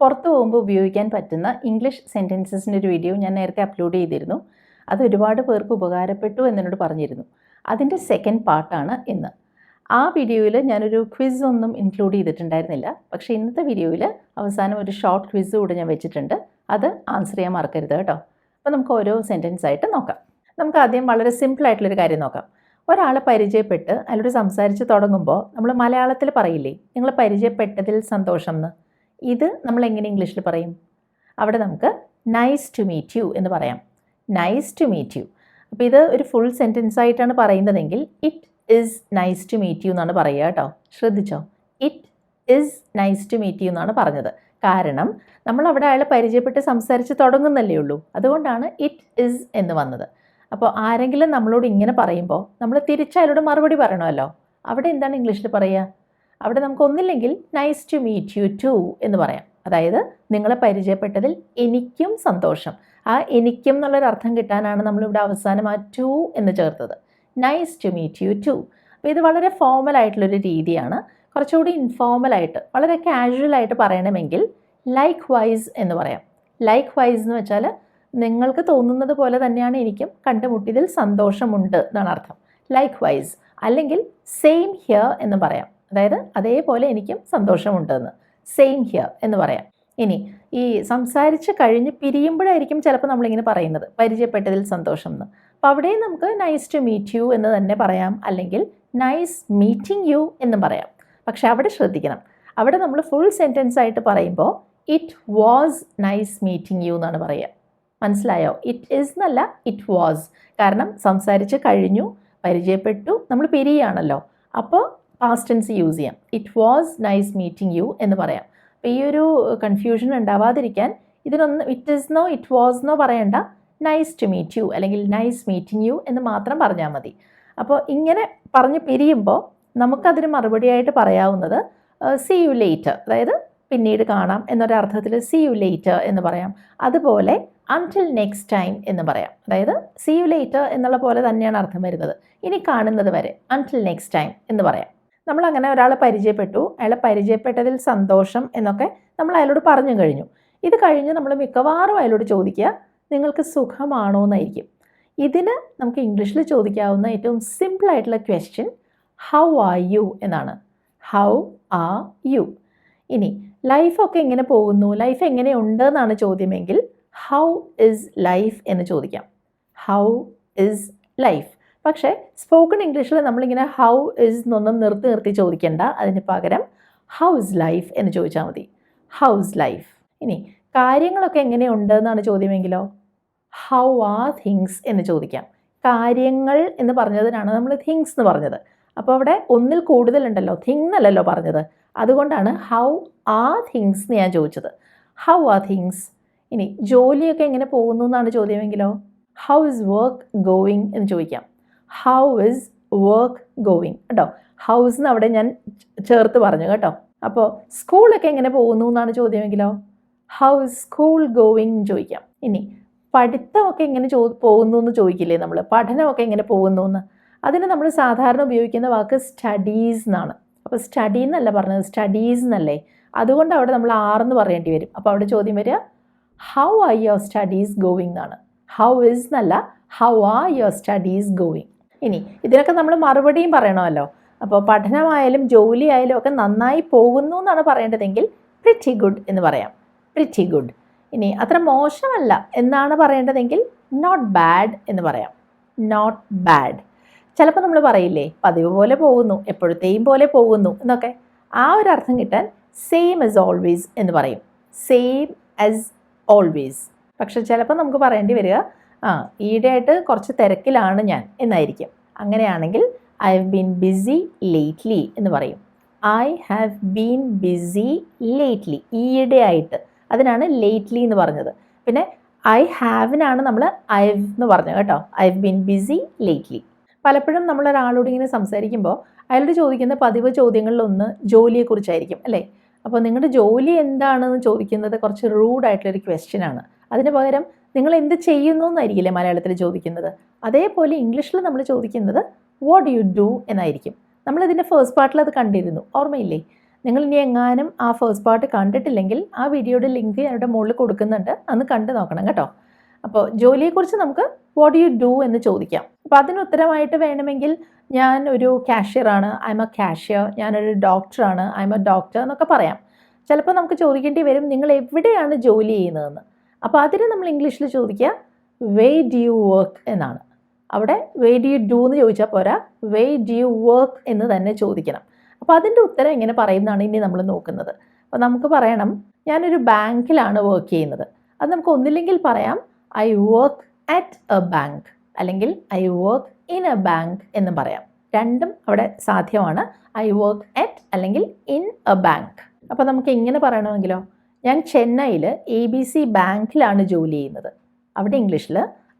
പുറത്ത് പോകുമ്പോൾ ഉപയോഗിക്കാൻ പറ്റുന്ന ഇംഗ്ലീഷ് സെന്റൻസസിന്റെ ഒരു വീഡിയോ ഞാൻ നേരത്തെ അപ്ലോഡ് ചെയ്തിരുന്നു. അത് ഒരുപാട് പേർക്ക് ഉപകാരപ്പെട്ടു എന്നോട് പറഞ്ഞിരുന്നു. അതിന്റെ സെക്കൻഡ് പാർട്ടാണ് ഇന്ന്. ആ വീഡിയോയിൽ ഞാനൊരു ക്വിസ് ഒന്നും ഇൻക്ലൂഡ് ചെയ്തിട്ടുണ്ടായിരുന്നില്ല. പക്ഷേ ഇന്നത്തെ വീഡിയോയിൽ അവസാനം ഒരു ഷോർട്ട് ക്വിസ് കൂടെ ഞാൻ വെച്ചിട്ടുണ്ട്. അത് ആൻസർ ചെയ്യാൻ മറക്കരുത് കേട്ടോ. അപ്പോൾ നമുക്ക് ഓരോ സെന്റൻസ് ആയിട്ട് നോക്കാം. നമുക്ക് ആദ്യം വളരെ സിമ്പിൾ ആയിട്ടുള്ളൊരു കാര്യം നോക്കാം. ഒരാളെ പരിചയപ്പെട്ട് അയാളോട് സംസാരിച്ച് തുടങ്ങുമ്പോൾ നമ്മൾ മലയാളത്തിൽ പറയില്ലേ? നിങ്ങൾ പരിചയപ്പെട്ടതിൽ സന്തോഷം എന്ന്. ഇത് നമ്മൾ എങ്ങനെ ഇംഗ്ലീഷിൽ പറയും? അവിടെ നമുക്ക് നൈസ് ടു മീറ്റ് യു എന്ന് പറയാം. നൈസ് ടു മീറ്റ് യു അപ്പോൾ ഇത് ഒരു ഫുൾ സെന്റൻസ് ആയിട്ടാണ് പറയുന്നതെങ്കിൽ it is nice to meet you എന്നാണ് പറയുക കേട്ടോ. ശ്രദ്ധിച്ചോ? It is nice to meet you എന്നാണ് പറഞ്ഞത്. കാരണം നമ്മൾ അവിടെ അയാളെ പരിചയപ്പെട്ട് സംസാരിച്ച് തുടങ്ങുന്നല്ലേ ഉള്ളൂ. അതുകൊണ്ടാണ് ഇറ്റ് ഇസ് എന്ന് വന്നത്. അപ്പോൾ ആരെങ്കിലും നമ്മളോട് ഇങ്ങനെ പറയുമ്പോൾ നമ്മൾ തിരിച്ച് അയാളോട് മറുപടി പറയണമല്ലോ. അവിടെ എന്താണ് ഇംഗ്ലീഷിൽ പറയുക? അവിടെ നമുക്ക് ഒന്നില്ലെങ്കിൽ nice to meet you too എന്ന് പറയാം. അതായത് നിങ്ങളെ പരിചയപ്പെട്ടതിൽ എനിക്കും സന്തോഷം. ആ എനിക്കും എന്നുള്ളൊരു അർത്ഥം കിട്ടാനാണ് നമ്മളിവിടെ അവസാനം ആ ടു എന്ന് ചേർത്തത്. Nice to meet you too അപ്പോൾ ഇത് വളരെ ഫോമൽ ആയിട്ടുള്ളൊരു രീതിയാണ്. കുറച്ചുകൂടി ഇൻഫോമലായിട്ട് വളരെ കാഷ്വലായിട്ട് പറയണമെങ്കിൽ ലൈക്ക് വൈസ് എന്ന് പറയാം. ലൈക്ക് വൈസ് എന്ന് വെച്ചാൽ നിങ്ങൾക്ക് തോന്നുന്നത് പോലെ തന്നെയാണ് എനിക്കും കണ്ടുമുട്ടിയതിൽ സന്തോഷമുണ്ട് എന്നാണ് അർത്ഥം. ലൈക്ക് വൈസ് അല്ലെങ്കിൽ സെയിം ഹിയർ എന്ന് പറയാം. അതായത് അതേപോലെ എനിക്കും സന്തോഷമുണ്ടെന്ന്. സെയിം ഹിയർ എന്ന് പറയാം. ഇനി ഈ സംസാരിച്ച് കഴിഞ്ഞ് പിരിയുമ്പോഴായിരിക്കും ചിലപ്പോൾ നമ്മളിങ്ങനെ പറയുന്നത് പരിചയപ്പെട്ടതിൽ സന്തോഷം എന്ന്. അപ്പോൾ അവിടെയും നമുക്ക് നൈസ് ടു മീറ്റ് യു എന്ന് തന്നെ പറയാം അല്ലെങ്കിൽ നൈസ് മീറ്റിംഗ് യു എന്നും പറയാം. പക്ഷെ അവിടെ ശ്രദ്ധിക്കണം. അവിടെ നമ്മൾ ഫുൾ സെന്റൻസ് ആയിട്ട് പറയുമ്പോൾ it was nice meeting you എന്നാണ് പറയുക. മനസ്സിലായോ? ഇറ്റ് ഇസ് എന്നല്ല ഇറ്റ് വാസ് കാരണം സംസാരിച്ച് കഴിഞ്ഞു പരിചയപ്പെട്ടു നമ്മൾ പിരിയാണല്ലോ അപ്പോൾ പാസ്റ്റ് ടെൻസ് യൂസ് ചെയ്യാം. It was nice meeting you എന്ന് പറയാം. അപ്പോൾ ഈ ഒരു കൺഫ്യൂഷൻ ഉണ്ടാവാതിരിക്കാൻ ഇതിനൊന്ന് it is no it was no പറയണ്ട. നൈസ് ടു മീറ്റ് യു അല്ലെങ്കിൽ നൈസ് മീറ്റിംഗ് യു എന്ന് മാത്രം പറഞ്ഞാൽ മതി. അപ്പോൾ ഇങ്ങനെ പറഞ്ഞ് പിരിയുമ്പോൾ നമുക്കതിന് മറുപടിയായിട്ട് പറയാവുന്നത് സി യു ലേറ്റ് അതായത് പിന്നീട് കാണാം എന്നൊരർത്ഥത്തിൽ സി യു ലേറ്റ് എന്ന് പറയാം. അതുപോലെ അൺടിൽ നെക്സ്റ്റ് ടൈം എന്ന് പറയാം. അതായത് സി യു ലേറ്റ് എന്നുള്ള പോലെ തന്നെയാണ് അർത്ഥം വരുന്നത്. ഇനി കാണുന്നത് വരെ അൺടിൽ നെക്സ്റ്റ് ടൈം എന്ന് പറയാം. നമ്മൾ അങ്ങനെ ഒരാളെ പരിചയപ്പെട്ടു. അയാളെ പരിചയപ്പെട്ടതിൽ സന്തോഷം എന്നൊക്കെ നമ്മൾ അയാളോട് പറഞ്ഞു കഴിഞ്ഞു. ഇത് കഴിഞ്ഞ് നമ്മൾ മിക്കവാറും അയാളോട് ചോദിക്കുക നിങ്ങൾക്ക് സുഖമാണോ? എന്നായിരിക്കും. ഇതിന് നമുക്ക് ഇംഗ്ലീഷിൽ ചോദിക്കാവുന്ന ഏറ്റവും സിമ്പിൾ ആയിട്ടുള്ള ക്വസ്റ്റ്യൻ ഹൗ ആർ യു എന്നാണ്. ഹൗ ആർ യു ഇനി ലൈഫൊക്കെ എങ്ങനെ പോകുന്നു? ലൈഫ് എങ്ങനെയുണ്ട് എന്നാണ് ചോദ്യമെങ്കിൽ ഹൗ ഇസ് ലൈഫ് എന്ന് ചോദിക്കാം. ഹൗ ഇസ് ലൈഫ് പക്ഷേ സ്പോക്കൺ ഇംഗ്ലീഷിൽ നമ്മളിങ്ങനെ ഹൗ ഇസ് എന്നൊന്നും നിർത്തി നിർത്തി ചോദിക്കേണ്ട. അതിന് പകരം ഹൗ ഇസ് ലൈഫ് എന്ന് ചോദിച്ചാൽ മതി. ഹൗ ഇസ് ലൈഫ് ഇനി കാര്യങ്ങളൊക്കെ എങ്ങനെയുണ്ട് എന്നാണ് ചോദ്യമെങ്കിലോ? ഹൗ ആർ തിങ്സ് എന്ന് ചോദിക്കാം. കാര്യങ്ങൾ എന്ന് പറഞ്ഞതിനാണ് നമ്മൾ തിങ്സ് എന്ന് പറഞ്ഞത്. അപ്പോൾ അവിടെ ഒന്നിൽ കൂടുതലുണ്ടല്ലോ തിങ് അല്ലല്ലോ പറഞ്ഞത്. അതുകൊണ്ടാണ് ഹൗ ആർ തിങ്സ് എന്ന് ഞാൻ ചോദിച്ചത്. ഹൗ ആർ തിങ്സ് ഇനി ജോലിയൊക്കെ എങ്ങനെ പോകുന്നു എന്നാണ് ചോദ്യമെങ്കിലോ? ഹൗ ഇസ് വർക്ക് ഗോയിങ് എന്ന് ചോദിക്കാം. ഹൗ ഇസ് വർക്ക് ഗോയിങ് കേട്ടോ? ഹൗസ് എന്ന് അവിടെ ഞാൻ ചേർത്ത് പറഞ്ഞു കേട്ടോ. അപ്പോൾ സ്കൂളൊക്കെ എങ്ങനെ പോകുന്നു എന്നാണ് ചോദ്യമെങ്കിലോ? ഹൗ ഇസ് സ്കൂൾ ഗോയിങ് ചോദിക്കാം. ഇനി പഠിത്തമൊക്കെ എങ്ങനെ ചോ പോകുന്നു എന്ന് ചോദിക്കില്ലേ നമ്മൾ പഠനമൊക്കെ എങ്ങനെ പോകുന്നു എന്ന്? അതിന് നമ്മൾ സാധാരണ ഉപയോഗിക്കുന്ന വാക്ക് സ്റ്റഡീസ് എന്നാണ്. അപ്പോൾ സ്റ്റഡി എന്നല്ല പറഞ്ഞത്. സ്റ്റഡീസ് എന്നല്ലേ? അതുകൊണ്ട് അവിടെ നമ്മൾ ആറെന്ന് പറയേണ്ടി വരും. അപ്പോൾ അവിടെ ചോദ്യം വരിക. How are your studies going എന്നാണ്. ഹൗ ഇസ് എന്നല്ല how are your studies going ഇനി ഇതിനൊക്കെ നമ്മൾ മറുപടിയും പറയണമല്ലോ. അപ്പോൾ പഠനമായാലും ജോലി ആയാലും ഒക്കെ നന്നായി പോകുന്നു എന്നാണ് പറയേണ്ടതെങ്കിൽ പ്രിറ്റി ഗുഡ് എന്ന് പറയാം. പ്രിറ്റി ഗുഡ് ഇനി അത്ര മോശമല്ല എന്നാണ് പറയേണ്ടതെങ്കിൽ നോട്ട് ബാഡ് എന്ന് പറയാം. നോട്ട് ബാഡ് ചിലപ്പോൾ നമ്മൾ പറയില്ലേ പതിവ് പോലെ പോകുന്നു എപ്പോഴത്തെയും പോലെ പോകുന്നു എന്നൊക്കെ. ആ ഒരു അർത്ഥം കിട്ടാൻ സെയിം ആസ് ഓൾവേസ് എന്ന് പറയും. സെയിം ആസ് ഓൾവേസ് പക്ഷെ ചിലപ്പോൾ നമുക്ക് പറയേണ്ടി വരിക ആ ഈയിടെയായിട്ട് കുറച്ച് തിരക്കിലാണ് ഞാൻ എന്നായിരിക്കും. അങ്ങനെയാണെങ്കിൽ I have been busy lately എന്ന് പറയും. I have been busy lately ഈയിടെയായിട്ട്. അതിനാണ് ലേറ്റ്ലി എന്ന് പറഞ്ഞത്. പിന്നെ ഐ ഹാവിനാണ് നമ്മൾ ഐ എന്ന് പറഞ്ഞത് കേട്ടോ. I have been busy lately പലപ്പോഴും നമ്മൾ ഒരാളോട് ഇങ്ങനെ സംസാരിക്കുമ്പോൾ അയാളോട് ചോദിക്കുന്ന പതിവ് ചോദ്യങ്ങളിലൊന്ന് ജോലിയെക്കുറിച്ചായിരിക്കും അല്ലേ? അപ്പോൾ നിങ്ങളുടെ ജോലി എന്താണെന്ന് ചോദിക്കുന്നത് കുറച്ച് റൂഡായിട്ടുള്ളൊരു ക്വസ്റ്റ്യനാണ് അതിന് പകരം നിങ്ങൾ എന്ത് ചെയ്യുന്നു എന്നായിരിക്കില്ലേ മലയാളത്തിൽ ചോദിക്കുന്നത്? അതേപോലെ ഇംഗ്ലീഷിൽ നമ്മൾ ചോദിക്കുന്നത് വാട്ട് യു ഡു എന്നായിരിക്കും. നമ്മളിതിന്റെ ഫേസ്റ്റ് പാർട്ടിൽ അത് കണ്ടിരുന്നു. ഓർമ്മയില്ലേ? നിങ്ങൾ ഇനി എങ്ങാനും ആ ഫേസ്റ്റ് പാർട്ട് കണ്ടിട്ടില്ലെങ്കിൽ ആ വീഡിയോയുടെ ലിങ്ക് അവിടെ മുകളിൽ കൊടുക്കുന്നുണ്ട്. അന്ന് കണ്ടു നോക്കണം കേട്ടോ. അപ്പോൾ ജോലിയെക്കുറിച്ച് നമുക്ക് വാട്ട് യു ഡു എന്ന് ചോദിക്കാം. അപ്പോൾ അതിന് ഉത്തരമായിട്ട് വേണമെങ്കിൽ ഞാൻ ഒരു ക്യാഷ്യറാണ് ഐ എം എ ക്യാഷ്യർ ഞാനൊരു ഡോക്ടറാണ് ഐ എം എ ഡോക്ടർ എന്നൊക്കെ പറയാം. ചിലപ്പോൾ നമുക്ക് ചോദിക്കേണ്ടി വരും നിങ്ങൾ എവിടെയാണ് ജോലി ചെയ്യുന്നതെന്ന്? അപ്പോൾ അതിന് നമ്മൾ ഇംഗ്ലീഷിൽ ചോദിക്കുക വേ ഡു യു വർക്ക് എന്നാണ്. അവിടെ വേ ഡു യു ഡു എന്ന് ചോദിച്ചാൽ പോരാ വേ ഡു യു വർക്ക് എന്ന് തന്നെ ചോദിക്കണം. അപ്പോൾ അതിന്റെ ഉത്തരം എങ്ങനെ പറയുന്നതാണ് ഇനി നമ്മൾ നോക്കുന്നത്. അപ്പോൾ നമുക്ക് പറയണം ഞാനൊരു ബാങ്കിലാണ് വർക്ക് ചെയ്യുന്നത്. അത് നമുക്ക് ഒന്നില്ലെങ്കിൽ പറയാം I work at a bank അല്ലെങ്കിൽ I work in a bank എന്ന് പറയാം. രണ്ടും അവിടെ സാധ്യമാണ്. ഐ വർക്ക് അറ്റ് അല്ലെങ്കിൽ ഇൻ എ ബാങ്ക് അപ്പോൾ നമുക്ക് എങ്ങനെ പറയണമെങ്കിലോ? ഞാൻ ചെന്നൈയിൽ എ ബി സി ബാങ്കിലാണ് ജോലി ചെയ്യുന്നത്. അവിടെ ഇംഗ്ലീഷിൽ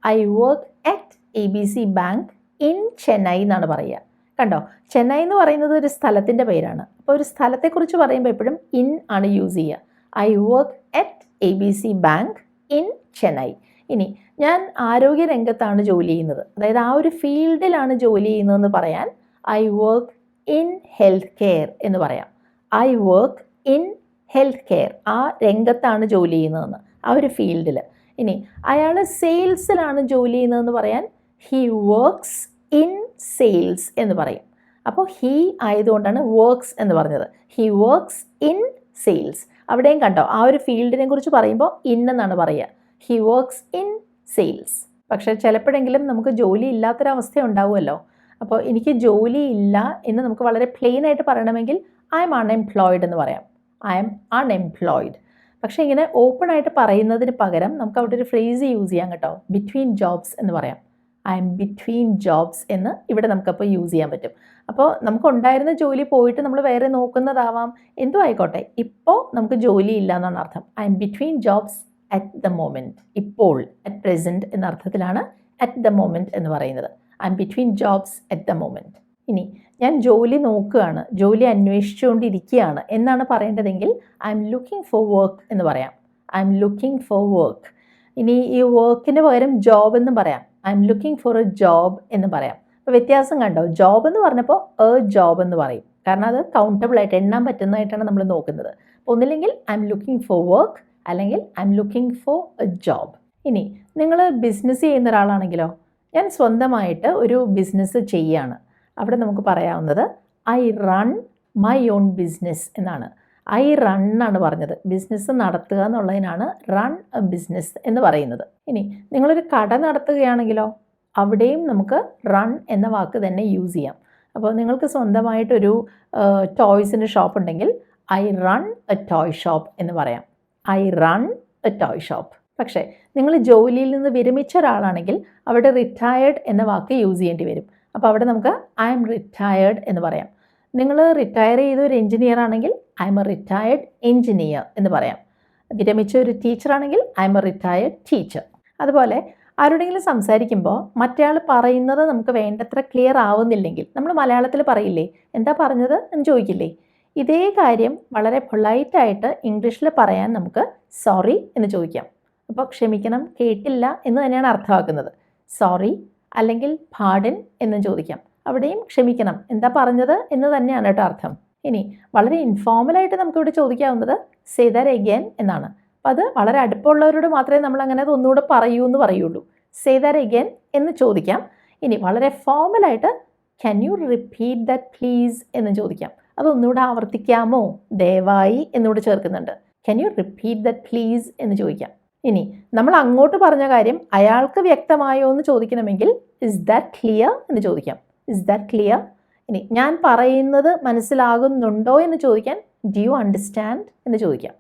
I work at A B C bank in Chennai എന്നാണ് പറയുക. കണ്ടോ? ചെന്നൈ എന്ന് പറയുന്നത് ഒരു സ്ഥലത്തിന്റെ പേരാണ്. അപ്പോൾ ഒരു സ്ഥലത്തെക്കുറിച്ച് പറയുമ്പോൾ എപ്പോഴും ഇൻ ആണ് യൂസ് ചെയ്യുക. I work at A B C bank in Chennai ഇനി ഞാൻ ആരോഗ്യ രംഗത്താണ് ജോലി ചെയ്യുന്നത്. അതായത് ആ ഒരു ഫീൽഡിലാണ് ജോലി ചെയ്യുന്നതെന്ന് പറയാൻ I work in health care എന്ന് പറയാം. I work in health care ആ രംഗത്താണ് ജോലി ചെയ്യുന്നതെന്ന് ആ ഒരു ഫീൽഡിൽ ഇനി അയാൾ സെയിൽസിലാണ് ജോലി ചെയ്യുന്നതെന്ന് പറയാൻ ഹീ വർക്ക്സ് ഇൻ സെയിൽസ് എന്ന് പറയും. അപ്പോൾ ഹീ ആയതുകൊണ്ടാണ് വർക്ക്സ് എന്ന് പറഞ്ഞത്. ഹീ വർക്ക്സ് ഇൻ സെയിൽസ് അവിടെയും കണ്ടോ ആ ഒരു ഫീൽഡിനെ കുറിച്ച് പറയുമ്പോൾ ഇൻ എന്നാണ് പറയുക. ഹി വർക്ക്സ് ഇൻ സെയിൽസ് പക്ഷേ ചിലപ്പോഴെങ്കിലും നമുക്ക് ജോലി ഇല്ലാത്തൊരവസ്ഥ ഉണ്ടാവുമല്ലോ. അപ്പോൾ എനിക്ക് ജോലി ഇല്ല എന്ന് നമുക്ക് വളരെ പ്ലെയിൻ ആയിട്ട് പറയണമെങ്കിൽ ഐ എം അൺഎംപ്ലോയിഡ് എന്ന് പറയാം. ഐ എം അൺഎംപ്ലോയിഡ് പക്ഷേ ഇങ്ങനെ ഓപ്പൺ ആയിട്ട് പറയുന്നതിന് പകരം നമുക്ക് അവിടെ ഒരു ഫ്രേസ് യൂസ് ചെയ്യാം കേട്ടോ. ബിറ്റ്വീൻ ജോബ്സ് എന്ന് പറയാം. ഐ എം ബിറ്റ്വീൻ ജോബ്സ് എന്ന് ഇവിടെ നമുക്കപ്പോൾ യൂസ് ചെയ്യാൻ പറ്റും. അപ്പോൾ നമുക്കുണ്ടായിരുന്ന ജോലി പോയിട്ട് നമ്മൾ വേറെ നോക്കുന്നതാവാം. എന്തോ ആയിക്കോട്ടെ. ഇപ്പോൾ നമുക്ക് ജോലി ഇല്ല എന്നാണ് അർത്ഥം. I'm between jobs at the moment ഇപ്പോൾ അറ്റ് പ്രസന്റ് എന്ന അർത്ഥത്തിലാണ് അറ്റ് ദ മോമെന്റ് എന്ന് പറയുന്നത്. I'm between jobs at the moment ഇനി ഞാൻ ജോലി നോക്കുകയാണ് ജോലി അന്വേഷിച്ചുകൊണ്ടിരിക്കുകയാണ് എന്നാണ് പറയേണ്ടതെങ്കിൽ I M looking for work എന്ന് പറയാം. I M looking for work ഇനി ഈ വർക്കിന് പകരം ജോബ് എന്ന് പറയാം. I'm looking for a job എന്ന് പറയാം. അപ്പോൾ വ്യത്യാസം കണ്ടോ? ജോബ് എന്ന് പറഞ്ഞപ്പോൾ എ ജോബ് എന്ന് പറയും. കാരണം അത് കൗണ്ടബിൾ ആയിട്ട് എണ്ണാൻ പറ്റുന്നതായിട്ടാണ് നമ്മൾ നോക്കുന്നത്. അപ്പോൾ ഒന്നില്ലെങ്കിൽ I M looking for work അല്ലെങ്കിൽ I'm looking for a job ഇനി നിങ്ങൾ ബിസിനസ് ചെയ്യുന്ന ഒരാളാണെങ്കിലോ ഞാൻ സ്വന്തമായിട്ട് ഒരു ബിസിനസ് ചെയ്യാണ്. അവിടെ നമുക്ക് പറയാവുന്നത് I run my own business എന്നാണ്. ഐ റൺ ആണ് പറഞ്ഞത്. ബിസിനസ് നടത്തുക എന്നുള്ളതിനാണ് റൺ എ ബിസിനസ് എന്ന് പറയുന്നത്. ഇനി നിങ്ങളൊരു കട നടത്തുകയാണെങ്കിലോ അവിടെയും നമുക്ക് റൺ എന്ന വാക്ക് തന്നെ യൂസ് ചെയ്യാം. അപ്പോൾ നിങ്ങൾക്ക് സ്വന്തമായിട്ടൊരു ടോയ്സിന്റെ ഷോപ്പ് ഉണ്ടെങ്കിൽ I run a toy shop എന്ന് പറയാം. I run a toy shop പക്ഷേ നിങ്ങൾ ജോലിയിൽ നിന്ന് വിരമിച്ച ഒരാളാണെങ്കിൽ അവിടെ റിട്ടയേർഡ് എന്ന വാക്ക് യൂസ് ചെയ്യേണ്ടി വരും. അപ്പോൾ അവിടെ നമുക്ക് ഐ എം റിട്ടയേർഡ് എന്ന് പറയാം. നിങ്ങൾ റിട്ടയർ ചെയ്ത ഒരു എഞ്ചിനീയർ ആണെങ്കിൽ I M a retired engineer എന്ന് പറയാം. വിരമിച്ച ഒരു ടീച്ചർ ആണെങ്കിൽ I M a retired teacher അതുപോലെ ആരോടെങ്കിലും സംസാരിക്കുമ്പോൾ മറ്റേയാൾ പറയുന്നത് നമുക്ക് വേണ്ടത്ര ക്ലിയർ ആവുന്നില്ലെങ്കിൽ നമ്മൾ മലയാളത്തിൽ പറയില്ലേ എന്താ പറഞ്ഞത്? എന്ന് ചോദിക്കില്ലേ. ഇതേ കാര്യം വളരെ പൊളൈറ്റായിട്ട് ഇംഗ്ലീഷിൽ പറയാൻ നമുക്ക് സോറി എന്ന് ചോദിക്കാം. അപ്പോൾ ക്ഷമിക്കണം കേട്ടില്ല എന്ന് തന്നെയാണ് അർത്ഥമാക്കുന്നത്. സോറി അല്ലെങ്കിൽ പാഡൻ എന്നും ചോദിക്കാം. അവിടെയും ക്ഷമിക്കണം. എന്താ പറഞ്ഞത് എന്ന് തന്നെയാണ് കേട്ടോ അർത്ഥം. ഇനി വളരെ ഇൻഫോർമലായിട്ട് നമുക്കിവിടെ ചോദിക്കാവുന്നത് സേ ദാറ്റ് എന്നാണ്. അപ്പോൾ അത് വളരെ അടുപ്പമുള്ളവരോട് മാത്രമേ നമ്മൾ അങ്ങനെ ഒന്നുകൂടെ പറയൂ എന്ന് പറയുള്ളൂ. സേ ദാറ്റ് എന്ന് ചോദിക്കാം. ഇനി വളരെ ഫോമലായിട്ട് can you repeat that please എന്ന് ചോദിക്കാം. അതൊന്നുകൂടെ ആവർത്തിക്കാമോ? ദയവായി എന്നുകൂടെ ചേർക്കുന്നുണ്ട്. Can you repeat that please എന്ന് ചോദിക്കാം. ഇനി നമ്മൾ അങ്ങോട്ട് പറഞ്ഞ കാര്യം അയാൾക്ക് വ്യക്തമായോ എന്ന് ചോദിക്കണമെങ്കിൽ ഇസ് ദാറ്റ് ക്ലിയർ എന്ന് ചോദിക്കാം. ഇസ് ദാറ്റ് ക്ലിയർ ഇനി ഞാൻ പറയുന്നത് മനസ്സിലാകുന്നുണ്ടോ എന്ന് ചോദിക്കാൻ ഡു യു അണ്ടർസ്റ്റാൻഡ് എന്ന് ചോദിക്കാം.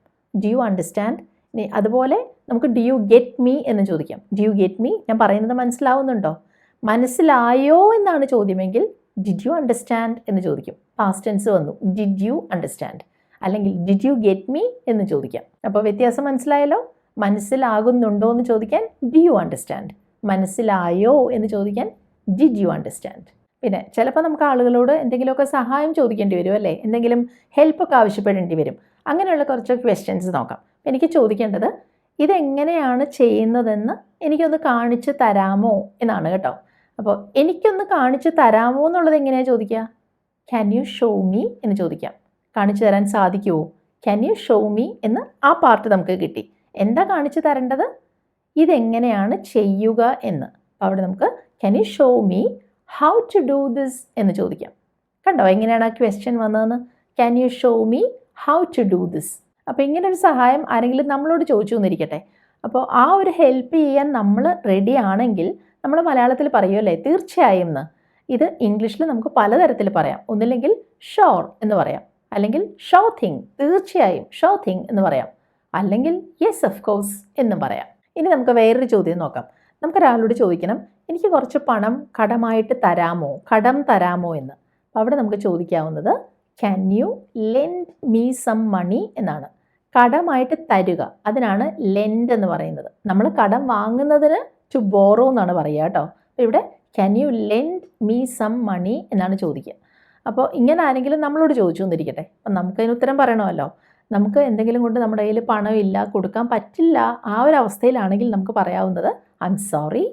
ഡു യു അണ്ടർസ്റ്റാൻഡ് ഇനി അതുപോലെ നമുക്ക് ഡു യു ഗെറ്റ് മീ എന്ന് ചോദിക്കാം. ഡു യു ഗെറ്റ് മീ ഞാൻ പറയുന്നത് മനസ്സിലാവുന്നുണ്ടോ? മനസ്സിലായോ എന്നാണ് ചോദ്യമെങ്കിൽ ഡിഡ് യു അണ്ടർസ്റ്റാൻഡ് എന്ന് ചോദിക്കും. പാസ്റ്റ് ടെൻസ് വന്നു. ഡിഡ് യു അണ്ടർസ്റ്റാൻഡ് അല്ലെങ്കിൽ ഡിഡ് യു ഗെറ്റ് മീ എന്ന് ചോദിക്കാം. അപ്പോൾ വ്യത്യാസം മനസ്സിലായല്ലോ? മനസ്സിലാകുന്നുണ്ടോ എന്ന് ചോദിക്കാൻ ഡി യു അണ്ടർസ്റ്റാൻഡ് മനസ്സിലായോ എന്ന് ചോദിക്കാൻ ഡിഡ് യു അണ്ടർസ്റ്റാൻഡ് പിന്നെ ചിലപ്പോൾ നമുക്ക് ആളുകളോട് എന്തെങ്കിലുമൊക്കെ സഹായം ചോദിക്കേണ്ടി വരും അല്ലേ? എന്തെങ്കിലും ഹെൽപ്പൊക്കെ ആവശ്യപ്പെടേണ്ടി വരും. അങ്ങനെയുള്ള കുറച്ച് ക്വസ്റ്റ്യൻസ് നോക്കാം. എനിക്ക് ചോദിക്കേണ്ടത് ഇതെങ്ങനെയാണ് ചെയ്യുന്നതെന്ന് എനിക്കൊന്ന് കാണിച്ചു തരാമോ എന്നാണ് കേട്ടോ. അപ്പോൾ എനിക്കൊന്ന് കാണിച്ചു തരാമോ എന്നുള്ളത് എങ്ങനെയാണ് ചോദിക്കുക? ക്യാൻ യു ഷോ മീ എന്ന് ചോദിക്കാം. കാണിച്ചു തരാൻ സാധിക്കുമോ ക്യാൻ യു ഷോ മീ എന്ന് ആ പാർട്ട് നമുക്ക് കിട്ടി. എന്താ കാണിച്ചു തരേണ്ടത്? ഇതെങ്ങനെയാണ് ചെയ്യുക എന്ന്. അവിടെ നമുക്ക് can you show me how to do this എന്ന് ചോദിക്കാം. കണ്ടോ എങ്ങനെയാണ് ആ ക്വസ്റ്റ്യൻ വന്നതെന്ന്? Can you show me how to do this അപ്പോൾ ഇങ്ങനെ ഒരു സഹായം ആരെങ്കിലും നമ്മളോട് ചോദിച്ചു എന്നിരിക്കട്ടെ അപ്പോൾ ആ ഒരു ഹെൽപ്പ് ചെയ്യാൻ നമ്മൾ റെഡി ആണെങ്കിൽ നമ്മൾ മലയാളത്തിൽ പറയുമല്ലേ തീർച്ചയായും എന്ന്. ഇത് ഇംഗ്ലീഷിൽ നമുക്ക് പലതരത്തിൽ പറയാം. ഒന്നില്ലെങ്കിൽ ഷോർ എന്ന് പറയാം. അല്ലെങ്കിൽ ഷോ തിങ് തീർച്ചയായും ഷോ തിങ് എന്ന് പറയാം. അല്ലെങ്കിൽ യെസ് ഓഫ് കോഴ്സ് എന്നും പറയാം. ഇനി നമുക്ക് വേറൊരു ചോദ്യം നോക്കാം. നമുക്ക് ഒരാളോട് ചോദിക്കണം എനിക്ക് കുറച്ച് പണം കടമായിട്ട് തരാമോ? കടം തരാമോ എന്ന്? അപ്പോൾ അവിടെ നമുക്ക് ചോദിക്കാവുന്നത് can you lend me some money എന്നാണ്. കടമായിട്ട് തരുക അതിനാണ് ലെൻഡ് എന്ന് പറയുന്നത്. നമ്മൾ കടം വാങ്ങുന്നതിന് ടു ബോറോ എന്നാണ് പറയുക കേട്ടോ. അപ്പോൾ ഇവിടെ can you lend me some money എന്നാണ് ചോദിക്കുക. അപ്പോൾ ഇങ്ങനെ ആരെങ്കിലും നമ്മളോട് ചോദിച്ചു എന്നിരിക്കട്ടെ അപ്പം നമുക്കതിന് ഉത്തരം പറയണമല്ലോ. നമുക്ക് എന്തെങ്കിലും കൊണ്ട് നമ്മുടെ കയ്യിൽ പണമില്ല കൊടുക്കാൻ പറ്റില്ല ആ ഒരു അവസ്ഥയിലാണെങ്കിൽ നമുക്ക് പറയാവുന്നത് ഐ എം സോറി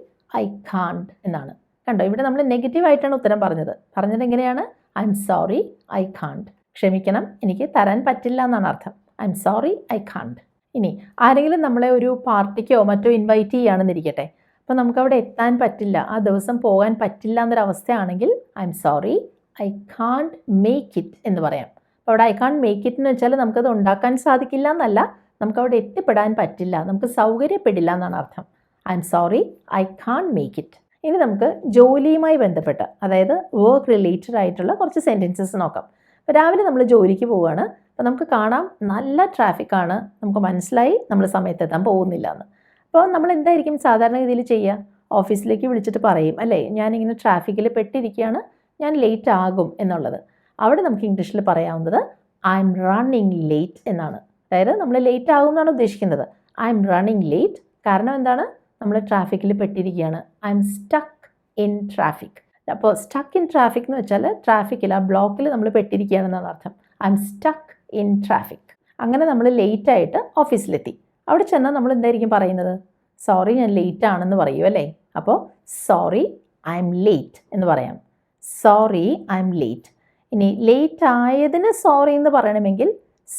ഐ കാണ്ട് എന്നാണ്. കണ്ടോ? ഇവിടെ നമ്മൾ നെഗറ്റീവായിട്ടാണ് ഉത്തരം പറഞ്ഞത്. പറഞ്ഞത് എങ്ങനെയാണ്? ഐ എം സോറി ഐ കാണ്ട് ക്ഷമിക്കണം എനിക്ക് തരാൻ പറ്റില്ല എന്നാണ് അർത്ഥം. ഐ എം സോറി ഐ കാണ്ട് ഇനി ആരെങ്കിലും നമ്മളെ ഒരു പാർട്ടിക്കോ മറ്റോ ഇൻവൈറ്റ് ചെയ്യുകയാണെന്നിരിക്കട്ടെ. അപ്പോൾ നമുക്കവിടെ എത്താൻ പറ്റില്ല ആ ദിവസം പോകാൻ പറ്റില്ല എന്നൊരവസ്ഥയാണെങ്കിൽ I'm sorry I can't make it എന്ന് പറയാം. അപ്പോൾ അവിടെ ഐ കാണ്ട് മേക്ക് ഇറ്റ് എന്ന് വെച്ചാൽ നമുക്കത് ഉണ്ടാക്കാൻ സാധിക്കില്ല എന്നല്ല. നമുക്ക് അവിടെ എത്തിപ്പെടാൻ പറ്റില്ല. നമുക്ക് സൗകര്യപ്പെടില്ല എന്നാണ് അർത്ഥം. I'm sorry I can't make it ഇനി നമുക്ക് ജോലിയുമായി ബന്ധപ്പെട്ട് അതായത് വർക്ക് റിലേറ്റഡ് ആയിട്ടുള്ള കുറച്ച് സെന്റൻസസ് നോക്കാം. അപ്പോൾ രാവിലെ നമ്മൾ ജോലിക്ക് പോവുകയാണ്. അപ്പോൾ നമുക്ക് കാണാം നല്ല ട്രാഫിക്കാണ് നമുക്ക് മനസ്സിലായി നമ്മൾ സമയത്തെത്താൻ പോകുന്നില്ല എന്ന്. അപ്പോൾ നമ്മൾ എന്തായിരിക്കും സാധാരണ രീതിയിൽ ചെയ്യുക? ഓഫീസിലേക്ക് വിളിച്ചിട്ട് പറയും. അല്ലേ? ഞാനിങ്ങനെ ട്രാഫിക്കിൽ പെട്ടിരിക്കുകയാണ്. ഞാൻ ലേറ്റ് ആകും എന്നുള്ളത്. അവിടെ നമുക്ക് ഇംഗ്ലീഷിൽ പറയാവുന്നത് ഐ എം റണ്ണിങ് ലേറ്റ് എന്നാണ്. അതായത് നമ്മൾ ലേറ്റ് ആകും എന്നാണ് ഉദ്ദേശിക്കുന്നത്. ഐ എം റണ്ണിങ് ലേറ്റ് കാരണം എന്താണ്? നമ്മൾ ട്രാഫിക്കിൽ പെട്ടിരിക്കുകയാണ്. I M stuck in traffic അപ്പോൾ സ്റ്റക്ക് ഇൻ ട്രാഫിക് എന്ന് വെച്ചാൽ ട്രാഫിക്കിൽ ആ ബ്ലോക്കിൽ നമ്മൾ പെട്ടിരിക്കുകയാണെന്നാണ് അർത്ഥം. I M stuck in traffic അങ്ങനെ നമ്മൾ ലേറ്റ് ആയിട്ട് ഓഫീസിലെത്തി അവിടെ ചെന്നാൽ നമ്മൾ എന്തായിരിക്കും പറയുന്നത്? സോറി ഞാൻ ലേറ്റ് ആണെന്ന് പറയൂ അല്ലേ? അപ്പോൾ സോറി ഐ എം ലേറ്റ് എന്ന് പറയാം. സോറി ഐ എം ലേറ്റ് ഇനി ലേറ്റ് ആയതിന് സോറി എന്ന് പറയണമെങ്കിൽ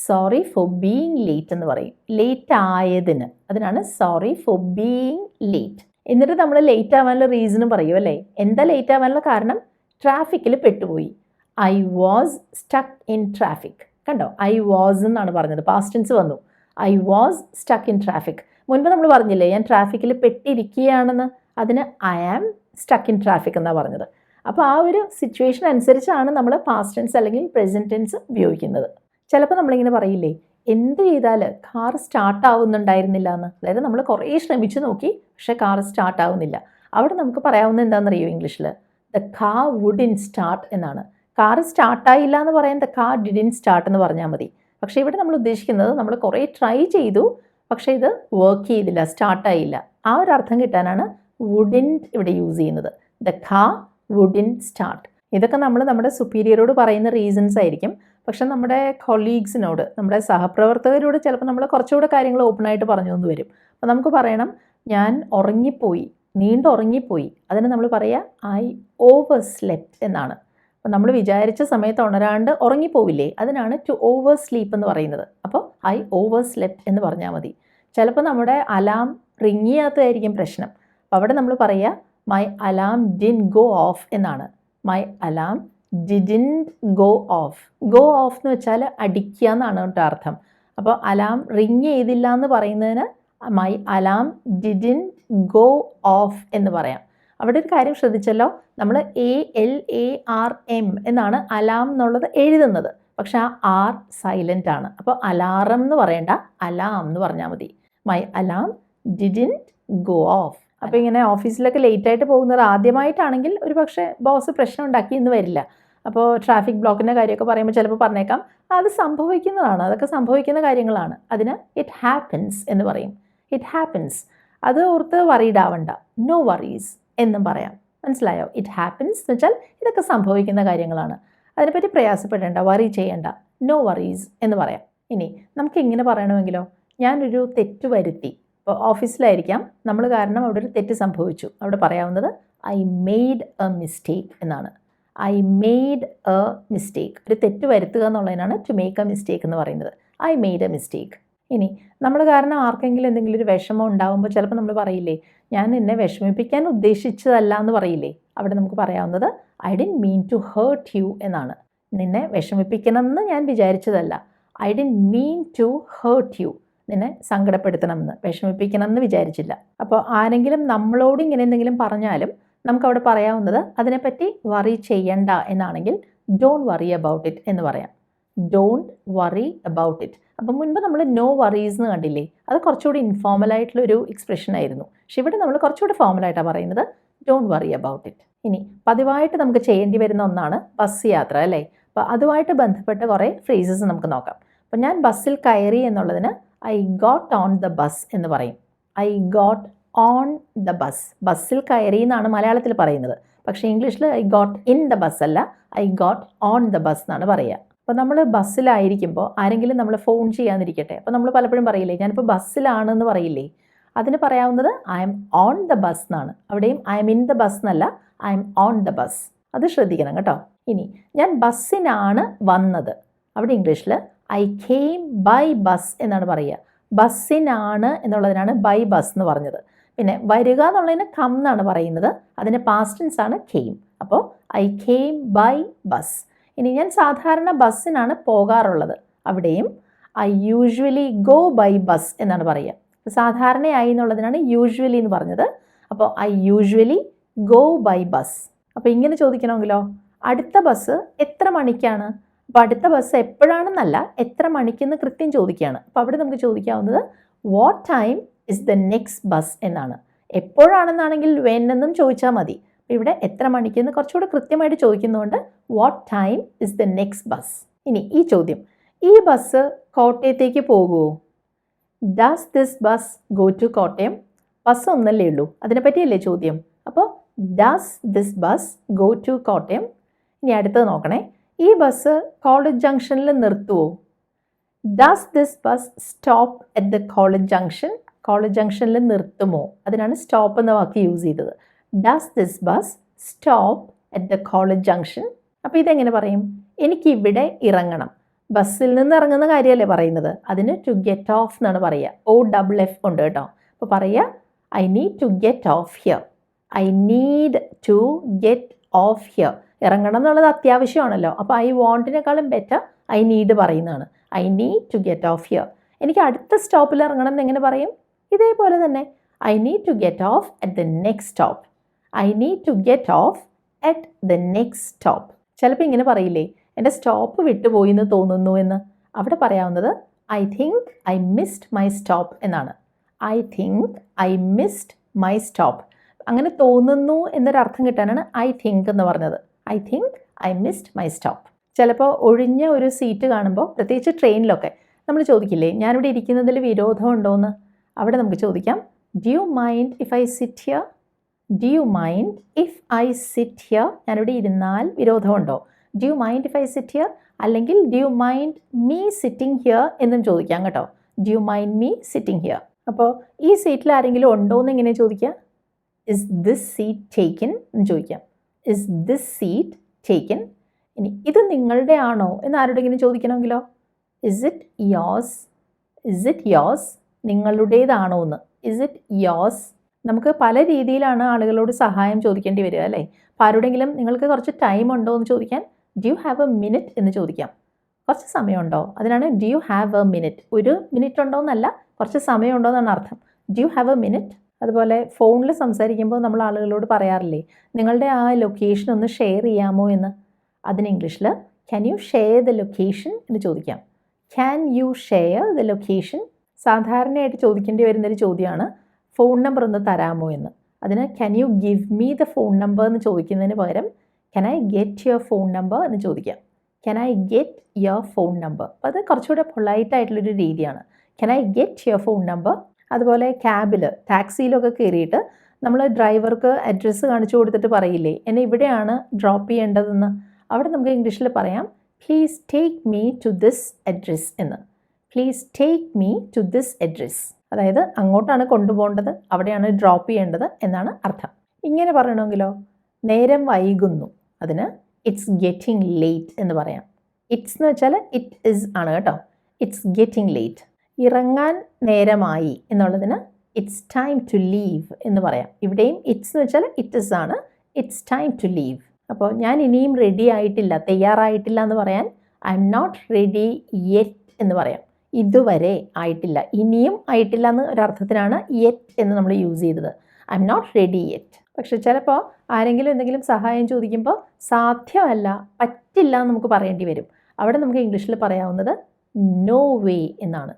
സോറി ഫോർ ബീയിങ് ലേറ്റ് എന്ന് പറയും. ലേറ്റ് ആയതിന്. അതിനാണ് സോറി ഫോർ ബീയിങ് ലേറ്റ് എന്നിട്ട് നമ്മൾ ലേറ്റ് ആവാനുള്ള റീസണും പറയും അല്ലേ? എന്താ ലേറ്റ് ആവാനുള്ള കാരണം? ട്രാഫിക്കിൽ പെട്ടുപോയി. I was stuck in traffic കണ്ടോ? ഐ വാസ് എന്നാണ് പറഞ്ഞത്. പാസ്റ്റൻസ് വന്നു. I was stuck in traffic മുൻപ് നമ്മൾ പറഞ്ഞില്ലേ ഞാൻ ട്രാഫിക്കിൽ പെട്ടിരിക്കുകയാണെന്ന്. അതിന് I am stuck in traffic എന്നാണ് പറഞ്ഞത്. അപ്പോൾ ആ ഒരു സിറ്റുവേഷൻ അനുസരിച്ചാണ് നമ്മൾ പാസ്റ്റ് ടെൻസ് അല്ലെങ്കിൽ പ്രസന്റ് ടെൻസ് ഉപയോഗിക്കുന്നത്. ചിലപ്പോൾ നമ്മളിങ്ങനെ പറയില്ലേ എന്ത് ചെയ്താൽ കാർ സ്റ്റാർട്ട് ആവുന്നുണ്ടായിരുന്നില്ല എന്ന് അതായത് നമ്മൾ കുറേ ശ്രമിച്ചു നോക്കി പക്ഷേ കാർ സ്റ്റാർട്ട് ആവുന്നില്ല. അവിടെ നമുക്ക് പറയാവുന്ന എന്താണെന്നറിയോ ഇംഗ്ലീഷിൽ the car wouldn't start എന്നാണ്. കാർ സ്റ്റാർട്ടായില്ല എന്ന് പറയാൻ ദ കാർ ഇൻ സ്റ്റാർട്ട് എന്ന് പറഞ്ഞാൽ മതി. പക്ഷേ ഇവിടെ നമ്മൾ ഉദ്ദേശിക്കുന്നത് നമ്മൾ കുറേ ട്രൈ ചെയ്തു പക്ഷേ ഇത് വർക്ക് ചെയ്തില്ല സ്റ്റാർട്ടായില്ല ആ ഒരു അർത്ഥം കിട്ടാനാണ് വുഡിൻ ഇവിടെ യൂസ് ചെയ്യുന്നത്. ദ കാർ വുഡിൻ സ്റ്റാർട്ട് ഇതൊക്കെ നമ്മൾ നമ്മുടെ സുപ്പീരിയറോട് പറയുന്ന റീസൺസ് ആയിരിക്കും. പക്ഷെ നമ്മുടെ കൊളീഗ്സിനോട് നമ്മുടെ സഹപ്രവർത്തകരോട് ചിലപ്പോൾ നമ്മൾ കുറച്ചുകൂടെ കാര്യങ്ങൾ ഓപ്പണായിട്ട് പറഞ്ഞു തന്നു വരും. അപ്പോൾ നമുക്ക് പറയണം ഞാൻ ഉറങ്ങിപ്പോയി നീണ്ടു ഉറങ്ങിപ്പോയി. അതിന് നമ്മൾ പറയുക ഐ ഓവർ സ്ലെപ്റ്റ് എന്നാണ്. അപ്പോൾ നമ്മൾ വിചാരിച്ച സമയത്ത് ഉണരാണ്ട് ഉറങ്ങിപ്പോവില്ലേ? അതിനാണ് ടു ഓവർ സ്ലീപ്പ് എന്ന് പറയുന്നത്. അപ്പോൾ ഐ ഓവർ സ്ലെപ്റ്റ് എന്ന് പറഞ്ഞാൽ മതി. ചിലപ്പോൾ നമ്മുടെ അലാം റിങ് ചെയ്യാത്തതായിരിക്കും പ്രശ്നം. അപ്പോൾ അവിടെ നമ്മൾ പറയുക my alarm didn't go off എന്നാണ്. My alarm didn't go off go off എന്ന് വെച്ചാൽ അടിക്കുക എന്നാണ് കേട്ടോ അർത്ഥം. അപ്പോൾ അലാം റിങ് ചെയ്തില്ല എന്ന് പറയുന്നതിന് my alarm didn't go off എന്ന് പറയാം. അവിടെ ഒരു കാര്യം ശ്രദ്ധിച്ചല്ലോ. നമ്മൾ A L A R M എന്നാണ് അലാം എന്നുള്ളത് എഴുതുന്നത്. പക്ഷെ ആ ആർ സൈലന്റ് ആണ്. അപ്പോൾ അലാറം എന്ന് പറയേണ്ട. അലാം എന്ന് പറഞ്ഞാൽ മതി. My alarm didn't go off അപ്പോൾ ഇങ്ങനെ ഓഫീസിലൊക്കെ ലേറ്റ് ആയിട്ട് പോകുന്നത് ആദ്യമായിട്ടാണെങ്കിൽ ഒരു പക്ഷേ ബോസ് പ്രശ്നം ഉണ്ടാക്കി എന്ന് വരില്ല അപ്പോൾ ട്രാഫിക് ബ്ലോക്കിന്റെ കാര്യമൊക്കെ പറയുമ്പോൾ ചിലപ്പോൾ പറഞ്ഞേക്കാം അത് സംഭവിക്കുന്നതാണ് അതൊക്കെ സംഭവിക്കുന്ന കാര്യങ്ങളാണ്. അതിന് ഇറ്റ് ഹാപ്പൻസ് എന്ന് പറയും. ഇറ്റ് ഹാപ്പൻസ് അത് ഓർത്ത് വറീഡ് നോ വറീസ് എന്നും പറയാം. മനസ്സിലായോ? ഇറ്റ് ഹാപ്പൻസ് എന്ന് വെച്ചാൽ ഇതൊക്കെ സംഭവിക്കുന്ന കാര്യങ്ങളാണ്. അതിനെപ്പറ്റി പ്രയാസപ്പെടേണ്ട വറി ചെയ്യേണ്ട. നോ വറീസ് എന്ന് പറയാം. ഇനി നമുക്ക് ഇങ്ങനെ പറയണമെങ്കിലോ? ഞാനൊരു തെറ്റ് വരുത്തി. ഇപ്പോൾ ഓഫീസിലായിരിക്കാം. നമ്മൾ കാരണം അവിടെ ഒരു തെറ്റ് സംഭവിച്ചു. അവിടെ പറയാവുന്നത് ഐ മെയ്ഡ് എ മിസ്റ്റേക്ക് എന്നാണ്. ഐ മെയ്ഡ് എ മിസ്റ്റേക്ക് ഒരു തെറ്റ് വരുത്തുക എന്നുള്ളതിനാണ് ടു മേക്ക് എ മിസ്റ്റേക്ക് എന്ന് പറയുന്നത്. ഐ മെയ്ഡ് എ മിസ്റ്റേക്ക് ഇനി നമ്മൾ കാരണം ആർക്കെങ്കിലും എന്തെങ്കിലും ഒരു വിഷമം ഉണ്ടാകുമ്പോൾ ചിലപ്പോൾ നമ്മൾ പറയില്ലേ ഞാൻ എന്നെ വിഷമിപ്പിക്കാൻ ഉദ്ദേശിച്ചതല്ല എന്ന് പറയില്ലേ അവിടെ നമുക്ക് പറയാവുന്നത് I didn't mean to hurt you എന്നാണ്. നിന്നെ വിഷമിപ്പിക്കണമെന്ന് ഞാൻ വിചാരിച്ചതല്ല. I didn't mean to hurt you നിന്നെ സങ്കടപ്പെടുത്തണമെന്ന് വിഷമിപ്പിക്കണം എന്ന് വിചാരിച്ചില്ല. അപ്പോൾ ആരെങ്കിലും നമ്മളോട് ഇങ്ങനെ എന്തെങ്കിലും പറഞ്ഞാലും നമുക്കവിടെ പറയാവുന്നത് അതിനെപ്പറ്റി വറി ചെയ്യണ്ട എന്നാണെങ്കിൽ ഡോണ്ട് വറി അബൌട്ട് ഇറ്റ് എന്ന് പറയാം. ഡോണ്ട് വറി അബൌട്ട് ഇറ്റ് അപ്പം മുൻപ് നമ്മൾ നോ വറീസ് എന്ന് കണ്ടില്ലേ അത് കുറച്ചുകൂടി ഇൻഫോർമൽ ആയിട്ടുള്ളൊരു എക്സ്പ്രഷൻ ആയിരുന്നു. പക്ഷെ ഇവിടെ നമ്മൾ കുറച്ചുകൂടി ഫോമലായിട്ടാണ് പറയുന്നത് ഡോണ്ട് വറി അബൌട്ട് ഇറ്റ് ഇനി പതിവായിട്ട് നമുക്ക് ചെയ്യേണ്ടി വരുന്ന ഒന്നാണ് ബസ് യാത്ര അല്ലേ? അപ്പോൾ അതുമായിട്ട് ബന്ധപ്പെട്ട കുറേ ഫ്രേസസ് നമുക്ക് നോക്കാം. അപ്പോൾ ഞാൻ ബസ്സിൽ കയറി എന്നുള്ളതിന് I got on the bus എന്ന് പറയും. I got on the bus ബസ്സിൽ കയറി എന്നാണ് മലയാളത്തിൽ പറയുന്നത്. പക്ഷേ ഇംഗ്ലീഷിൽ I got in the bus അല്ല I got on the bus എന്നാണ് പറയുക. അപ്പോൾ നമ്മൾ ബസ്സിലായിരിക്കുമ്പോൾ ആരെങ്കിലും നമ്മൾ ഫോൺ ചെയ്യാതിരിക്കട്ടെ. അപ്പോൾ നമ്മൾ പലപ്പോഴും പറയില്ലേ ഞാനിപ്പോൾ ബസ്സിലാണെന്ന് പറയില്ലേ? അതിന് പറയാവുന്നത് I M on the bus എന്നാണ്. അവിടെയും I M in the bus എന്നല്ല I M on the bus അത് ശ്രദ്ധിക്കണം കേട്ടോ. ഇനി ഞാൻ ബസ്സിനാണ് വന്നത്. അവിടെ ഇംഗ്ലീഷിൽ ഐ കെയിം ബൈ ബസ് എന്നാണ് പറയുക. ബസ്സിനാണ് എന്നുള്ളതിനാണ് ബൈ ബസ് എന്ന് പറഞ്ഞത്. പിന്നെ വരിക എന്നുള്ളതിന് കം എന്നാണ് പറയുന്നത്. അതിന് പാസ്റ്റൻസ് ആണ് കെയിം അപ്പോൾ ഐ കെയിം ബൈ ബസ് ഇനി ഞാൻ സാധാരണ ബസ്സിനാണ് പോകാറുള്ളത്. അവിടെയും I usually go by bus എന്നാണ് പറയുക. സാധാരണയായി എന്നുള്ളതിനാണ് യൂഷ്വലി എന്ന് പറഞ്ഞത്. അപ്പോൾ I usually go by bus അപ്പോൾ ഇങ്ങനെ ചോദിക്കണമെങ്കിലോ? അടുത്ത ബസ് എത്ര മണിക്കാണ്? അപ്പോൾ അടുത്ത ബസ് എപ്പോഴാണെന്നല്ല എത്ര മണിക്കെന്ന് കൃത്യം ചോദിക്കുകയാണ്. അപ്പോൾ അവിടെ നമുക്ക് ചോദിക്കാവുന്നത് what time is the next bus എന്നാണ്. എപ്പോഴാണെന്നാണെങ്കിൽ വെൻ എന്നും ചോദിച്ചാൽ മതി. അപ്പോൾ ഇവിടെ എത്ര മണിക്കെന്ന് കുറച്ചുകൂടെ കൃത്യമായിട്ട് ചോദിക്കുന്നതുകൊണ്ട് what time is the next bus ഇനി ഈ ചോദ്യം. ഈ ബസ് കോട്ടയത്തേക്ക് പോകുമോ does this bus go to Kottayam? Bus ഒന്നല്ലേ ഉള്ളൂ. അതിനെപ്പറ്റിയല്ലേ ചോദ്യം? അപ്പോൾ does this bus go to Kottayam? ഇനി അടുത്തത് നോക്കണേ. ഈ ബസ് കോളേജ് ജംഗ്ഷനിൽ നിർത്തുമോ does this bus stop at the college junction college ജംഗ്ഷനിൽ നിർത്തുമോ? അതിനാണ് സ്റ്റോപ്പ് എന്ന വാക്ക് യൂസ് ചെയ്തത്. Does this bus stop at the college junction അപ്പോൾ ഇതെങ്ങനെ പറയും? എനിക്ക് ഇവിടെ ഇറങ്ങണം. ബസ്സിൽ നിന്ന് ഇറങ്ങുന്ന കാര്യമല്ലേ പറയുന്നത്? അതിന് ടു ഗെറ്റ് ഓഫ് എന്നാണ് പറയുക. ഓ ഡബിൾ എഫ് ഉണ്ട് കേട്ടോ. അപ്പോൾ പറയുക I need to get off here I need to get off here ഇറങ്ങണം എന്നുള്ളത് അത്യാവശ്യമാണല്ലോ. അപ്പോൾ ഐ വോണ്ടിനേക്കാളും ബെറ്റർ ഐ നീഡ് പറയുന്നതാണ്. I need to get off here എനിക്ക് അടുത്ത സ്റ്റോപ്പിൽ ഇറങ്ങണം എന്ന് എങ്ങനെ പറയും? ഇതേപോലെ തന്നെ. I need to get off at the next stop I need to get off at the next stop ചിലപ്പോൾ ഇങ്ങനെ പറയില്ലേ എന്റെ സ്റ്റോപ്പ് വിട്ടുപോയി എന്ന് തോന്നുന്നു എന്ന്. അവിടെ പറയാവുന്നത് I think I missed my stop എന്നാണ്. I think I missed my stop അങ്ങനെ തോന്നുന്നു എന്നൊരർത്ഥം കിട്ടാനാണ് ഐ തിങ്ക് എന്ന് പറഞ്ഞത്. I think I missed my stop ചിലപ്പോൾ ഒഴിഞ്ഞ ഒരു സീറ്റ് കാണുമ്പോൾ പ്രത്യേകിച്ച് ട്രെയിനിലൊക്കെ നമ്മൾ ചോദിക്കില്ലേ ഞാനിവിടെ ഇരിക്കുന്നതിൽ വിരോധമുണ്ടോ എന്ന് അവിടെ നമുക്ക് ചോദിക്കാം do you mind if I sit here do you mind if I sit here ഞാനിവിടെ ഇരുന്നാൽ വിരോധമുണ്ടോ do you mind if I sit here അല്ലെങ്കിൽ do you mind me sitting here എന്നും ചോദിക്കാം കേട്ടോ. Do you mind me sitting here അപ്പോൾ ഈ സീറ്റിൽ ആരെങ്കിലും ഉണ്ടോ എന്ന് എങ്ങനെ ചോദിക്കുക? ഇസ് ദിസ് സീറ്റ് ടേക്കൻ എന്ന് ചോദിക്കാം. ഇസ് ദിസ് സീറ്റ് ടേക്കൻ ഇനി ഇത് നിങ്ങളുടെ ആണോ? എന്ന് ആരോടെങ്കിലും ചോദിക്കണമെങ്കിലോ? Is it yours is it yours നിങ്ങളുടേതാണോ എന്ന്. ഇസ് ഇറ്റ് യോസ് നമുക്ക് പല രീതിയിലാണ് ആളുകളോട് സഹായം ചോദിക്കേണ്ടി വരിക അല്ലേ? അപ്പോൾ ആരോടെങ്കിലും നിങ്ങൾക്ക് കുറച്ച് ടൈം ഉണ്ടോ എന്ന് ചോദിക്കാൻ do you have a minute എന്ന് ചോദിക്കാം. കുറച്ച് സമയമുണ്ടോ? അതിനാണ് do you have a minute ഒരു മിനിറ്റ് ഉണ്ടോ എന്നല്ല കുറച്ച് സമയമുണ്ടോ എന്നാണ് അർത്ഥം. Do you have a minute അതുപോലെ ഫോണിൽ സംസാരിക്കുമ്പോൾ നമ്മൾ ആളുകളോട് പറയാറില്ലേ നിങ്ങളുടെ ആ ലൊക്കേഷൻ ഒന്ന് ഷെയർ ചെയ്യാമോ എന്ന്? അതിന് ഇംഗ്ലീഷിൽ can you share the location എന്ന് ചോദിക്കാം. Can you share the location സാധാരണയായിട്ട് ചോദിക്കേണ്ടി വരുന്നൊരു ചോദ്യമാണ് ഫോൺ നമ്പർ ഒന്ന് തരാമോ എന്ന്? അതിന് can you give me the phone number എന്ന് ചോദിക്കുന്നതിന് പകരം can I get your phone number എന്ന് ചോദിക്കാം. Can I get your phone number അപ്പോൾ അത് കുറച്ചുകൂടെ പൊളൈറ്റ് ആയിട്ടുള്ളൊരു രീതിയാണ്. Can I get your phone number അതുപോലെ ക്യാബിൽ ടാക്സിയിലൊക്കെ കയറിയിട്ട് നമ്മൾ ഡ്രൈവർക്ക് അഡ്രസ്സ് കാണിച്ചു കൊടുത്തിട്ട് പറയില്ലേ എന്നെ ഇവിടെയാണ് ഡ്രോപ്പ് ചെയ്യേണ്ടതെന്ന്. അവിടെ നമുക്ക് ഇംഗ്ലീഷിൽ പറയാം please take me to this address എന്ന്. Please take me to this address അതായത് അങ്ങോട്ടാണ് കൊണ്ടുപോകേണ്ടത് അവിടെയാണ് ഡ്രോപ്പ് ചെയ്യേണ്ടത് എന്നാണ് അർത്ഥം. ഇങ്ങനെ പറയണമെങ്കിലോ? നേരം വൈകുന്നു അതിന് ഇറ്റ്സ് ഗെറ്റിംഗ് ലേറ്റ് എന്ന് പറയാം. ഇറ്റ്സ് എന്ന് വെച്ചാൽ ഇറ്റ് ഇസ് ആണ് കേട്ടോ. ഇറ്റ്സ് ഗെറ്റിംഗ് ലേറ്റ് ഇറങ്ങാൻ നേരമായി എന്നുള്ളതിന് ഇറ്റ്സ് ടൈം ടു ലീവ് എന്ന് പറയാം. ഇവിടെയും ഇറ്റ്സ് എന്ന് വെച്ചാൽ ഇറ്റ് ഇസ് ആണ്. ഇറ്റ്സ് ടൈം ടു ലീവ് അപ്പോൾ ഞാൻ ഇനിയും റെഡി ആയിട്ടില്ല തയ്യാറായിട്ടില്ല എന്ന് പറയാൻ I M not ready yet എന്ന് പറയാം. ഇതുവരെ ആയിട്ടില്ല. ഇനിയും ആയിട്ടില്ല എന്ന് ഒരർത്ഥത്തിനാണ് യെറ്റ് എന്ന് നമ്മൾ യൂസ് ചെയ്തത്. I M not ready yet പക്ഷെ ചിലപ്പോൾ ആരെങ്കിലും എന്തെങ്കിലും സഹായം ചോദിക്കുമ്പോൾ സാധ്യമല്ല പറ്റില്ല എന്ന് നമുക്ക് പറയേണ്ടി വരും. അവിടെ നമുക്ക് ഇംഗ്ലീഷിൽ പറയാവുന്നത് നോ വേ എന്നാണ്.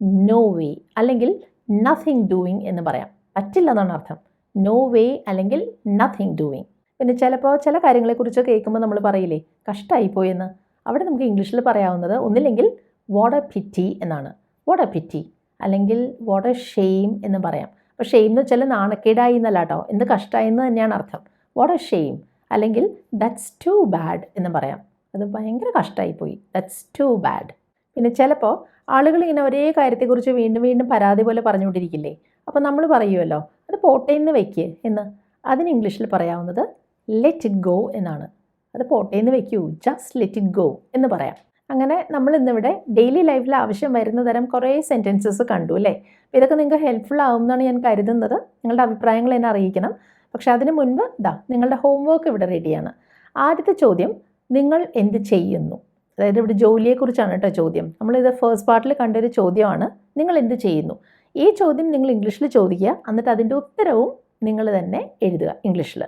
നോ വേ അല്ലെങ്കിൽ നത്തിങ് ഡൂയിങ് എന്ന് പറയാം. പറ്റില്ല എന്നാണ് അർത്ഥം. നോ വേ അല്ലെങ്കിൽ നത്തിങ് ഡൂയിങ് പിന്നെ ചിലപ്പോൾ ചില കാര്യങ്ങളെക്കുറിച്ച് കേൾക്കുമ്പോൾ നമ്മൾ പറയില്ലേ കഷ്ടമായിപ്പോയി എന്ന്. അവിടെ നമുക്ക് ഇംഗ്ലീഷിൽ പറയാവുന്നത് ഒന്നില്ലെങ്കിൽ വാട്ട് എ പിറ്റി എന്നാണ്. വാട്ട് എ പിറ്റി അല്ലെങ്കിൽ വാട്ട് എ ഷെയിം എന്ന് പറയാം. അപ്പോൾ ഷെയിം എന്ന് വെച്ചാൽ നാണക്കേടായി എന്നല്ല കേട്ടോ എന്ത് കഷ്ടമായി എന്ന് തന്നെയാണ് അർത്ഥം. വാട്ട് എ ഷെയിം അല്ലെങ്കിൽ ദറ്റ്സ് ടു ബാഡ് എന്ന് പറയാം. അത് ഭയങ്കര കഷ്ടമായിപ്പോയി ദറ്റ്സ് ടു ബാഡ് പിന്നെ ചിലപ്പോൾ ആളുകൾ ഇങ്ങനെ ഒരേ കാര്യത്തെക്കുറിച്ച് വീണ്ടും വീണ്ടും പരാതി പോലെ പറഞ്ഞുകൊണ്ടിരിക്കില്ലേ? അപ്പോൾ നമ്മൾ പറയുമല്ലോ അത് പോട്ടേന്ന് വെക്ക് എന്ന്. അതിന് ഇംഗ്ലീഷിൽ പറയാവുന്നത് ലെറ്റ് ഇറ്റ് ഗോ എന്നാണ്. അത് പോട്ടേന്ന് വയ്ക്കൂ ജസ്റ്റ് ലെറ്റ് ഇറ്റ് ഗോ എന്ന് പറയാം. അങ്ങനെ നമ്മൾ ഇന്നിവിടെ ഡെയിലി ലൈഫിൽ ആവശ്യം വരുന്ന തരം കുറേ സെന്റൻസസ് കണ്ടു അല്ലേ? അപ്പോൾ ഇതൊക്കെ നിങ്ങൾക്ക് ഹെൽപ്ഫുൾ ആവും എന്നാണ് ഞാൻ കരുതുന്നത്. നിങ്ങളുടെ അഭിപ്രായങ്ങൾ എന്നെ അറിയിക്കണം. പക്ഷേ അതിന് മുൻപ് ദാ നിങ്ങളുടെ ഹോംവർക്ക് ഇവിടെ റെഡിയാണ് ആദ്യത്തെ ചോദ്യം നിങ്ങൾ എന്ത് ചെയ്യുന്നു? അതായത് ഇവിടെ ജോലിയെക്കുറിച്ചാണ് കേട്ടോ ചോദ്യം. നമ്മളിത് ഫസ്റ്റ് പാർട്ടിൽ കണ്ടൊരു ചോദ്യമാണ്. നിങ്ങൾ എന്ത് ചെയ്യുന്നു? ഈ ചോദ്യം നിങ്ങൾ ഇംഗ്ലീഷിൽ ചോദിക്കുക. എന്നിട്ട് അതിന്റെ ഉത്തരവും നിങ്ങൾ തന്നെ എഴുതുക ഇംഗ്ലീഷിൽ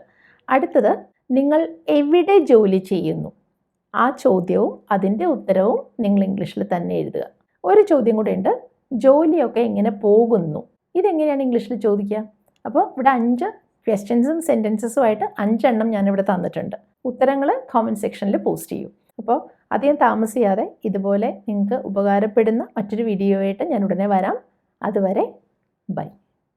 അടുത്തത് നിങ്ങൾ എവിടെ ജോലി ചെയ്യുന്നു? ആ ചോദ്യവും അതിന്റെ ഉത്തരവും നിങ്ങൾ ഇംഗ്ലീഷിൽ തന്നെ എഴുതുക. ഒരു ചോദ്യം കൂടെ ഉണ്ട്. ജോലിയൊക്കെ എങ്ങനെ പോകുന്നു? ഇതെങ്ങനെയാണ് ഇംഗ്ലീഷിൽ ചോദിക്കുക? അപ്പോൾ ഇവിടെ അഞ്ച് ക്വസ്റ്റ്യൻസും സെന്റൻസസുമായിട്ട് അഞ്ചെണ്ണം ഞാനിവിടെ തന്നിട്ടുണ്ട്. ഉത്തരങ്ങൾ കോമന്റ് സെക്ഷനിൽ പോസ്റ്റ് ചെയ്യും. അപ്പോൾ അധികം താമസിയാതെ ഇതുപോലെ നിങ്ങൾക്ക് ഉപകാരപ്പെടുന്ന മറ്റൊരു വീഡിയോയായിട്ട് ഞാൻ ഉടനെ വരാം. അതുവരെ ബൈ.